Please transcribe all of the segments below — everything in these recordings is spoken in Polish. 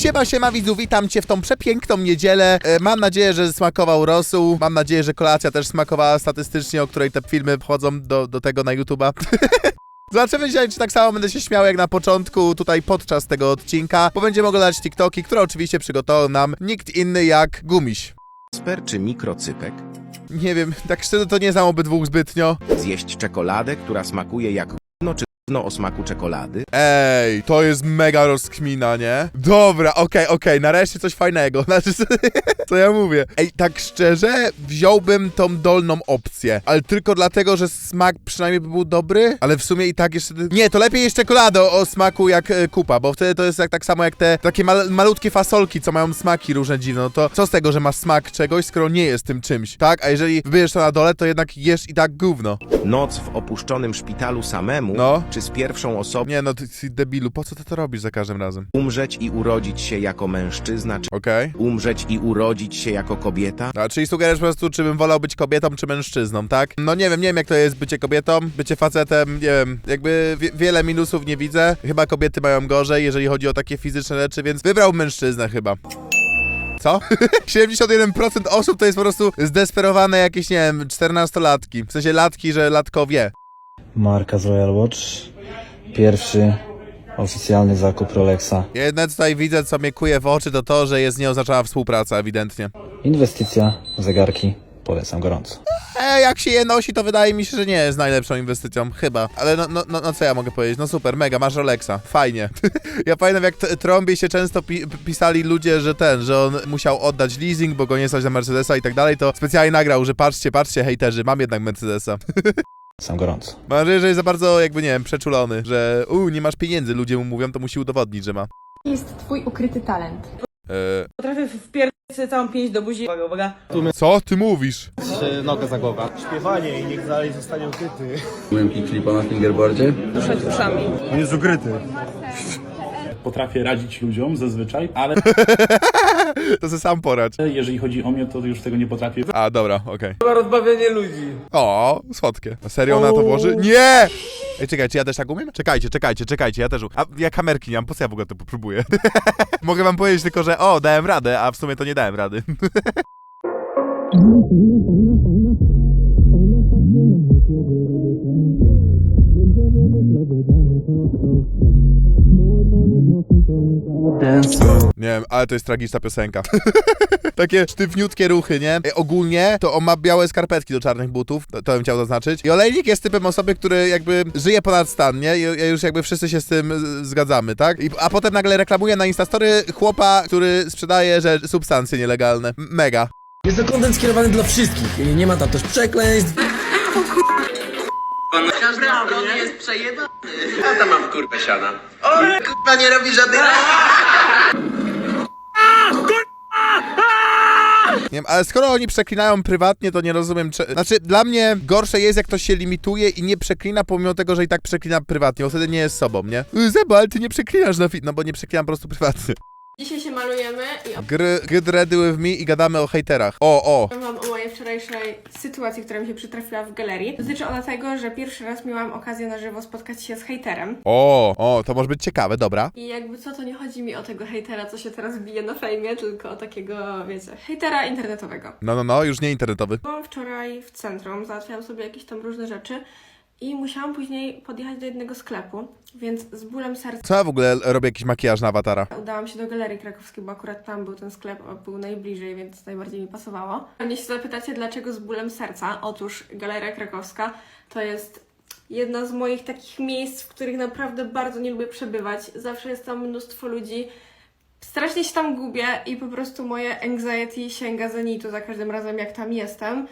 Siema, siema widzu, witam cię w tą przepiękną niedzielę. E, mam nadzieję, że smakował rosół. Mam nadzieję, że kolacja też smakowała statystycznie, o której te filmy wchodzą do, do tego na YouTube'a. Zobaczymy dzisiaj, czy tak samo będę się śmiał jak na początku, tutaj podczas tego odcinka, bo będziemy oglądać TikToki, które oczywiście przygotował nam nikt inny jak Gumiś. Sper czy mikrocypek? Nie wiem, tak szczerze to nie znam obydwóch zbytnio. Zjeść czekoladę, która smakuje jak gówno, czy gówno o smaku czekolady? Ej, to jest mega rozkmina, nie? Dobra, okej, okej, nareszcie coś fajnego. Znaczy, co ja mówię? Ej, tak szczerze, wziąłbym tą dolną opcję, ale tylko dlatego, że smak przynajmniej by był dobry, ale w sumie i tak jeszcze... Nie, to lepiej jeszcze czekoladę o, o smaku jak e, kupa, bo wtedy to jest jak, tak samo jak te takie mal, malutkie fasolki, co mają smaki różne dziwne, no to co z tego, że ma smak czegoś, skoro nie jest tym czymś, tak? A jeżeli wybierzesz to na dole, to jednak jesz i tak gówno. Noc w opuszczonym szpitalu samemu, No. czy z pierwszą osobą Nie no, ty, ty debilu, po co ty to robisz za każdym razem? umrzeć i urodzić się jako mężczyzna, czy Okej. umrzeć i urodzić się jako kobieta? A, czyli sugerujesz po prostu, czy bym wolał być kobietą, czy mężczyzną, tak? No nie wiem, nie wiem jak to jest bycie kobietą, bycie facetem, nie wiem, jakby wie, wiele minusów nie widzę. Chyba kobiety mają gorzej, jeżeli chodzi o takie fizyczne rzeczy, więc wybrał mężczyznę chyba. Co? 71% osób to jest po prostu zdesperowane jakieś, nie wiem, 14-latki. W sensie latki, że latko wie. Marka z Royal Watch. Pierwszy oficjalny zakup Rolexa. Jedyne co tutaj widzę, co mnie kuje w oczy, to to, że jest nieoznaczona współpraca, ewidentnie. Inwestycja w zegarki. Polecam gorąco. E, jak się je nosi, to wydaje mi się, że nie jest najlepszą inwestycją, chyba. Ale no, no, no, no co ja mogę powiedzieć? No super, mega, masz Rolexa, fajnie. ja pamiętam, jak trąbie się często pi- pisali ludzie, że ten, że on musiał oddać leasing, bo go nie stać na Mercedesa i tak dalej, to specjalnie nagrał, że patrzcie, patrzcie, hejterzy, mam jednak Mercedesa. Polecam gorąco. Mam nadzieję, że jest za bardzo, jakby, nie wiem, przeczulony, że u, nie masz pieniędzy, ludzie mu mówią, to musi udowodnić, że ma. jest twój ukryty talent? E, Potrafię wpierdolić sobie całą pięść do buzi. Uwaga, uwaga. co ty mówisz? śpiewanie i niech dalej zostanie ukryty. Miałem klipa na fingerboardzie. Ruszać uszami. On jest ukryty. Potrafię radzić ludziom zazwyczaj, ale To se sam poradź. jeżeli chodzi o mnie, to już tego nie potrafię. A, dobra, okej. Chyba rozbawianie ludzi. O, słodkie. A serio ona to włoży? Nie! Ej, czekajcie, ja też tak umiem? Czekajcie, czekajcie, czekajcie, ja też. A ja kamerki nie mam, po co ja w ogóle to próbuję? Mogę wam powiedzieć tylko, że o, dałem radę, a w sumie to nie dałem rady. Nie wiem, ale to jest tragiczna piosenka. Takie sztywniutkie ruchy, nie? E, ogólnie to on ma białe skarpetki do czarnych butów, to, to bym chciał zaznaczyć. I olejnik jest typem osoby, który jakby żyje ponad stan, nie? I i już jakby wszyscy się z tym z- zgadzamy, tak? I, a potem nagle reklamuje na Instastory chłopa, który sprzedaje że substancje nielegalne. M- Mega. Jest to kontent skierowany dla wszystkich. Nie ma tam też przekleństw. Każdy stron jest przejebany. Ja tam mam kurwę siana. O, kurwa nie robi żadnych... Nie wiem, ale skoro oni przeklinają prywatnie, to nie rozumiem, czy... Znaczy, dla mnie gorsze jest, jak ktoś się limituje i nie przeklina, pomimo tego, że i tak przeklina prywatnie, bo wtedy nie jest sobą, nie? Zeba, ale ty nie przeklinasz na fit... No bo nie przeklinam po prostu prywatnie. Dzisiaj się malujemy i Gry, ready with me i gadamy o hejterach. O, o. opowiem wam o mojej wczorajszej sytuacji, która mi się przytrafiła w galerii. Dotyczy ona tego, że pierwszy raz miałam okazję na żywo spotkać się z hejterem. O, o, to może być ciekawe, dobra. I jakby co, to nie chodzi mi o tego hejtera, co się teraz bije na fejmie, tylko o takiego, wiecie, hejtera internetowego. No, no, no, już nie internetowy. Byłam wczoraj w centrum, załatwiałam sobie jakieś tam różne rzeczy i musiałam później podjechać do jednego sklepu, więc z bólem serca Co ja w ogóle robię jakiś makijaż na awatara? Udałam się do Galerii Krakowskiej, bo akurat tam był ten sklep, a był najbliżej, więc najbardziej mi pasowało. Pewnie się zapytacie, dlaczego z bólem serca? Otóż Galeria Krakowska to jest jedna z moich takich miejsc, w których naprawdę bardzo nie lubię przebywać. Zawsze jest tam mnóstwo ludzi. Strasznie się tam gubię i po prostu moje anxiety sięga zenitu za każdym razem, jak tam jestem.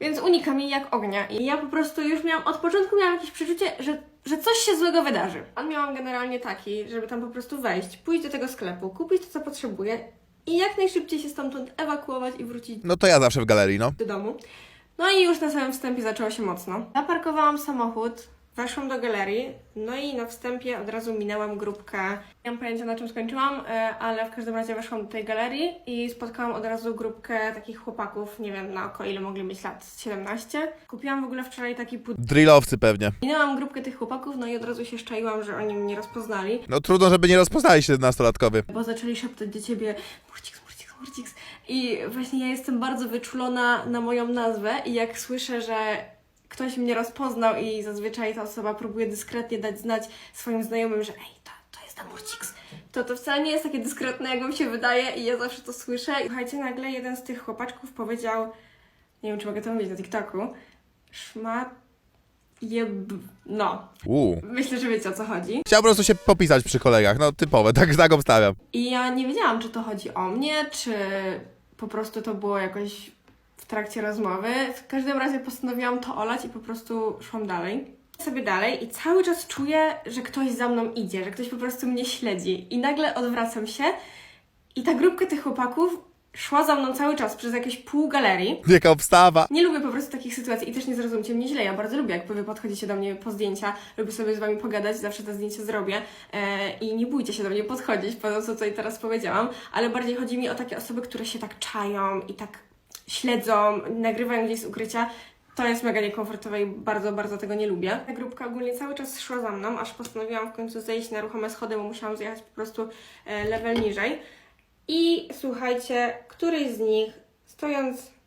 Więc unika mi jak ognia. I ja po prostu już miałam, od początku miałam jakieś przeczucie, że, że coś się złego wydarzy. On miałam generalnie taki, żeby tam po prostu wejść, pójść do tego sklepu, kupić to, co potrzebuję i jak najszybciej się stamtąd ewakuować i wrócić No to ja zawsze w galerii, no. do domu. No i już na samym wstępie zaczęło się mocno. Zaparkowałam samochód Weszłam do galerii, no i na wstępie od razu minęłam grupkę. Nie mam pojęcia na czym skończyłam, e, ale w każdym razie weszłam do tej galerii i spotkałam od razu grupkę takich chłopaków, nie wiem na oko ile mogli mieć lat, z 17. Kupiłam w ogóle wczoraj taki pud... Drillowcy pewnie. Minęłam grupkę tych chłopaków, no i od razu się szczaiłam, że oni mnie rozpoznali, No trudno, żeby nie rozpoznali 17-latkowie. bo zaczęli szeptać do ciebie Murcix, Murcix, Murcix. I właśnie ja jestem bardzo wyczulona na moją nazwę i jak słyszę, że ktoś mnie rozpoznał i zazwyczaj ta osoba próbuje dyskretnie dać znać swoim znajomym, że ej, to, to jest ta Murcix, to to wcale nie jest takie dyskretne, jak wam się wydaje i ja zawsze to słyszę. I słuchajcie, nagle jeden z tych chłopaczków powiedział, nie wiem, czy mogę to mówić na TikToku, szmat... Jeb... No, Uuu. myślę, że wiecie o co chodzi. Chciał po prostu się popisać przy kolegach, no typowe, tak, tak obstawiam. I ja nie wiedziałam, czy to chodzi o mnie, czy po prostu to było jakoś trakcie rozmowy. W każdym razie postanowiłam to olać i po prostu szłam dalej. Sobie dalej i cały czas czuję, że ktoś za mną idzie, że ktoś po prostu mnie śledzi. I nagle odwracam się i ta grupka tych chłopaków szła za mną cały czas przez jakieś pół galerii. Jaka obstawa. Nie lubię po prostu takich sytuacji i też nie zrozumcie mnie źle. Ja bardzo lubię, jak wy podchodzicie do mnie po zdjęcia, lubię sobie z wami pogadać, zawsze te zdjęcia zrobię e, i nie bójcie się do mnie podchodzić po to, co tutaj teraz powiedziałam, ale bardziej chodzi mi o takie osoby, które się tak czają i tak śledzą, nagrywają gdzieś z ukrycia. To jest mega niekomfortowe i bardzo, bardzo tego nie lubię. Ta grupka ogólnie cały czas szła za mną, aż postanowiłam w końcu zejść na ruchome schody, bo musiałam zjechać po prostu e, level niżej. I słuchajcie, któryś z nich, stojąc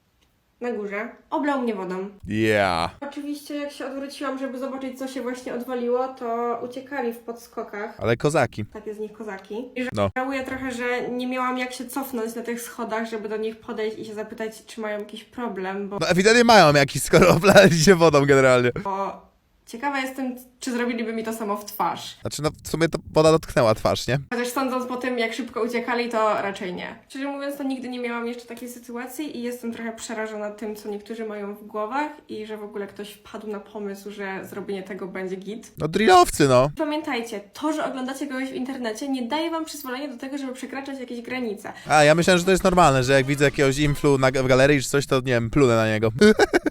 na górze, oblał mnie wodą. Yeah. Oczywiście, jak się odwróciłam, żeby zobaczyć, co się właśnie odwaliło, to uciekali w podskokach. Ale kozaki. Takie z nich kozaki. I że No. żałuję trochę, że nie miałam jak się cofnąć na tych schodach, żeby do nich podejść i się zapytać, czy mają jakiś problem, bo, No ewidentnie mają jakiś, skoro oblali się wodą generalnie. bo ciekawa jestem, czy zrobiliby mi to samo w twarz. Znaczy, no w sumie to woda dotknęła twarz, nie? Chociaż sądząc po tym, jak szybko uciekali, to raczej nie. Szczerze mówiąc, to nigdy nie miałam jeszcze takiej sytuacji i jestem trochę przerażona tym, co niektórzy mają w głowach i że w ogóle ktoś wpadł na pomysł, że zrobienie tego będzie git. No drillowcy, no. Pamiętajcie, to, że oglądacie kogoś w internecie, nie daje wam przyzwolenia do tego, żeby przekraczać jakieś granice. A, ja myślałem, że to jest normalne, że jak widzę jakiegoś influ na, w galerii czy coś, to nie wiem, plunę na niego.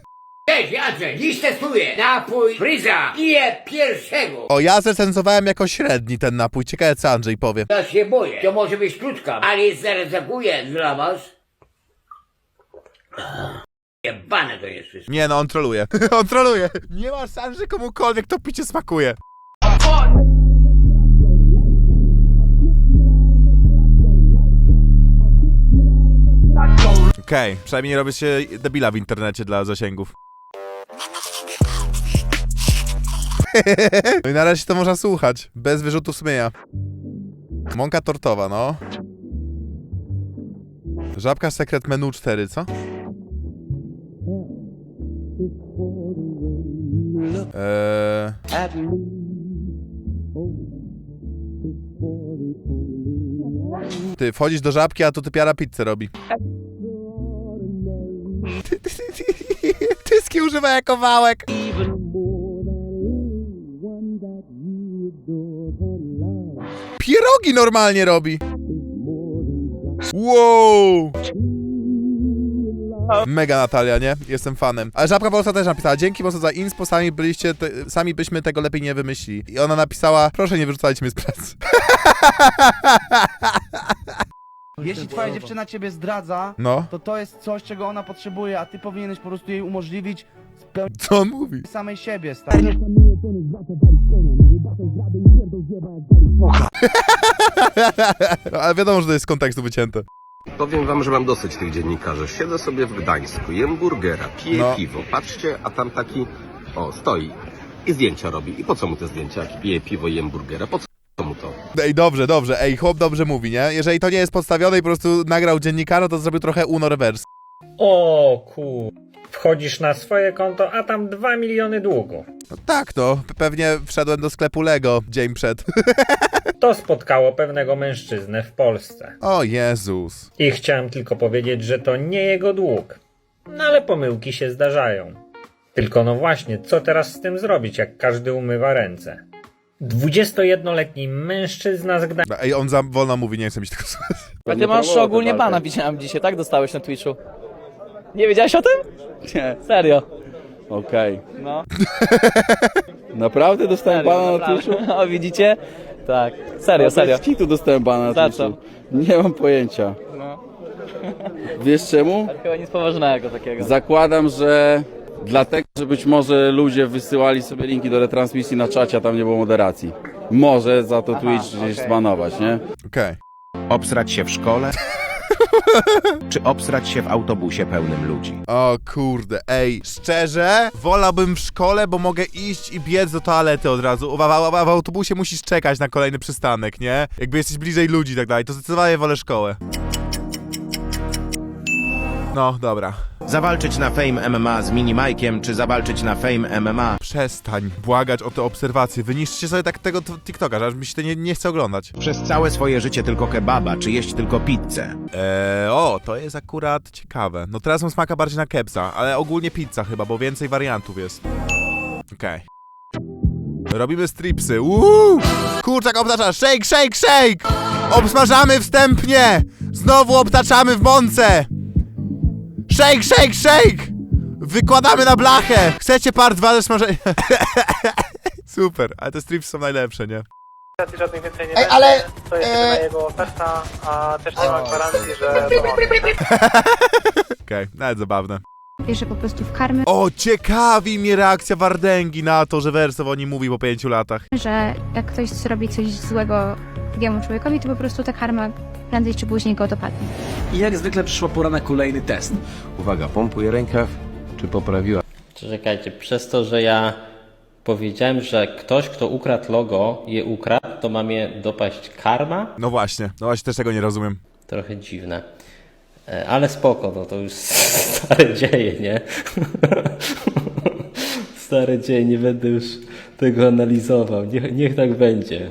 Cześć, Jacek, dziś testuję napój Fryza i je pierwszego. O, ja zrecenzowałem jako średni ten napój. Ciekawe, co Andrzej powie. Ja się boję, to może być krótka, ale zaryzykuję dla was. Jebane to jest wszystko. Nie no, on troluje. on troluje. Nie ma szans, że komukolwiek to picie smakuje. Okej, przynajmniej nie robię się debila w internecie dla zasięgów. No i na razie to można słuchać, bez wyrzutów sumienia. Mąka tortowa, no. Żabka sekret menu 4, co? Eee... Ty, wchodzisz do żabki, a tu typiara pizzę robi. Tyski używa jako wałek. Pierogi normalnie robi. Wow! Mega Natalia, nie? Jestem fanem. Ale Żabka Polska też napisała, dzięki mocno za inspo, sami byliście, te, sami byśmy tego lepiej nie wymyślili. I ona napisała, proszę nie wyrzucajcie mnie z pracy. Jeśli twoja dziewczyna ciebie zdradza, No, to to jest coś, czego ona potrzebuje, a ty powinieneś po prostu jej umożliwić spełnienie co on mówi? samej siebie, stary. No, ale wiadomo, że to jest z kontekstu wycięte. Powiem wam, że mam dosyć tych dziennikarzy. Siedzę sobie w Gdańsku, jem burgera, piję No. piwo. Patrzcie, a tam taki, o, stoi i zdjęcia robi. I po co mu te zdjęcia, jak pije piwo i jem burgera? Po co mu to? Ej, dobrze, dobrze, ej, chłop dobrze mówi, nie? Jeżeli to nie jest podstawione i po prostu nagrał dziennikarza, to zrobił trochę uno reverse. O kur... Wchodzisz na swoje konto, a tam 2 miliony długu. No tak, no, pe- pewnie wszedłem do sklepu Lego dzień przed. To spotkało pewnego mężczyznę w Polsce. o Jezus. I chciałem tylko powiedzieć, że to nie jego dług. No ale pomyłki się zdarzają. Tylko no właśnie, co teraz z tym zrobić, jak każdy umywa ręce? 21-letni mężczyzna z Gdańska Ej, on za wolno mówi, nie chcę mieć tego słuchać. A ty masz ogólnie bana, widziałem dzisiaj, tak? Dostałeś na Twitchu. Nie wiedziałeś o tym? Nie. Serio? Okej. No. Naprawdę dostałem bana na tuszu? O, widzicie? Tak. Serio, serio. Bez kitu dostałem bana na Za tuszu. Nie mam pojęcia. No. Wiesz czemu? Chyba nic poważnego takiego. Zakładam, że dlatego, że być może ludzie wysyłali sobie linki do retransmisji na czacie, a tam nie było moderacji. Może za to Twitch gdzieś zbanować, nie? Okej. Obsrać się w szkole? Czy obsrać się w autobusie pełnym ludzi? O kurde, ej, szczerze, wolałbym w szkole, bo mogę iść i biec do toalety od razu. W, w, w, w autobusie musisz czekać na kolejny przystanek, nie? Jakby jesteś bliżej ludzi i tak dalej, to zdecydowanie wolę szkołę. No, dobra. Zawalczyć na Fame MMA z Minimajkiem, czy zawalczyć na Fame MMA Przestań błagać o te obserwacje. Wyniszczcie sobie tak tego t- TikToka, że aż mi się to nie, nie chce oglądać. przez całe swoje życie tylko kebaba, czy jeść tylko pizzę? Eee, o, to jest akurat ciekawe. No teraz mam smaka bardziej na kepsa, ale ogólnie pizza chyba, bo więcej wariantów jest. Okej. Robimy stripsy. Uuu! Kurczak obtacza. Shake, shake, shake! Obsmażamy wstępnie! Znowu obtaczamy w mące! Shake, shake, shake! Wykładamy na blachę! Chcecie part 2 ze smażenia? Super, ale te stripsy są najlepsze, nie? Ej, ale... To jest e, jego oferta, a też nie ma gwarancji, że Okej, nawet zabawne. Wierzę po prostu w karmę, O, ciekawi mnie reakcja Wardęgi na to, że Wersow o nim mówi po pięciu latach. że jak ktoś zrobi coś złego drugiemu człowiekowi, to po prostu ta karma prędzej czy później go dopadnie. I jak zwykle przyszła pora na kolejny test. Uwaga, pompuję rękaw. Czy poprawiła? Czekajcie, przez to, że ja powiedziałem, że ktoś, kto ukradł logo, je ukradł, to ma mnie dopaść karma? No właśnie, no właśnie też tego nie rozumiem. Trochę dziwne. E, Ale spoko, no to już stare dzieje, nie? Stare dzieje, nie będę już tego analizował. Niech, niech tak będzie.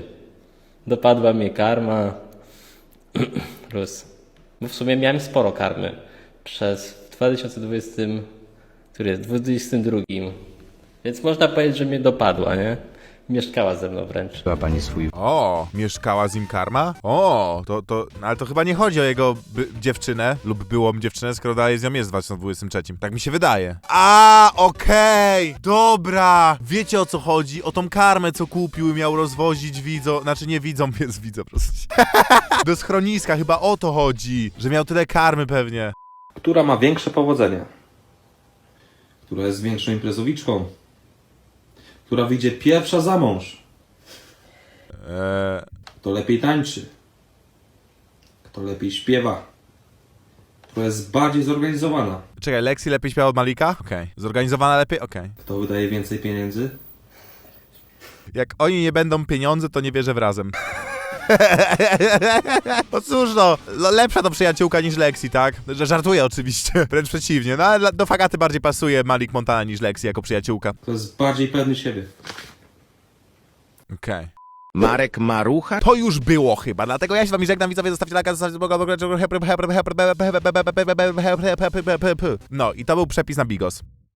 Dopadła mnie karma. Plus. Bo w sumie miałem sporo karmy. Przez w 2020, który jest 22. Więc można powiedzieć, że mnie dopadła, nie? Mieszkała ze mną wręcz. Była pani swój O, mieszkała z nim karma? O, to, to, ale to chyba nie chodzi o jego by, dziewczynę lub byłą dziewczynę, skoro dalej z nią jest w 2023. Tak mi się wydaje. A, okej, dobra. Wiecie o co chodzi? O tą karmę, co kupił i miał rozwozić widzą, znaczy nie widzą, jest widzą, proszę cię. Do schroniska, chyba o to chodzi, że miał tyle karmy pewnie. Która ma większe powodzenie? Która jest większą imprezowiczką? Która wyjdzie pierwsza za mąż? Eee, Kto lepiej tańczy? Kto lepiej śpiewa? Która jest bardziej zorganizowana? czekaj, Lexi lepiej śpiewa od Malika? Okej. Zorganizowana lepiej? Okej. Kto wydaje więcej pieniędzy? Jak oni nie będą pieniądze, to nie wierzę w razem. No cóż no, lepsza to przyjaciółka niż Lexi, tak? Że żartuję oczywiście, wręcz przeciwnie. No ale do Fagaty bardziej pasuje Malik Montana niż Lexi jako przyjaciółka. Kto jest bardziej pewny siebie? Okej. Marek Marucha? To już było chyba, dlatego ja się z wami żegnam, widzowie, zostawcie lajka, zostawcie No i to był przepis na Bigos.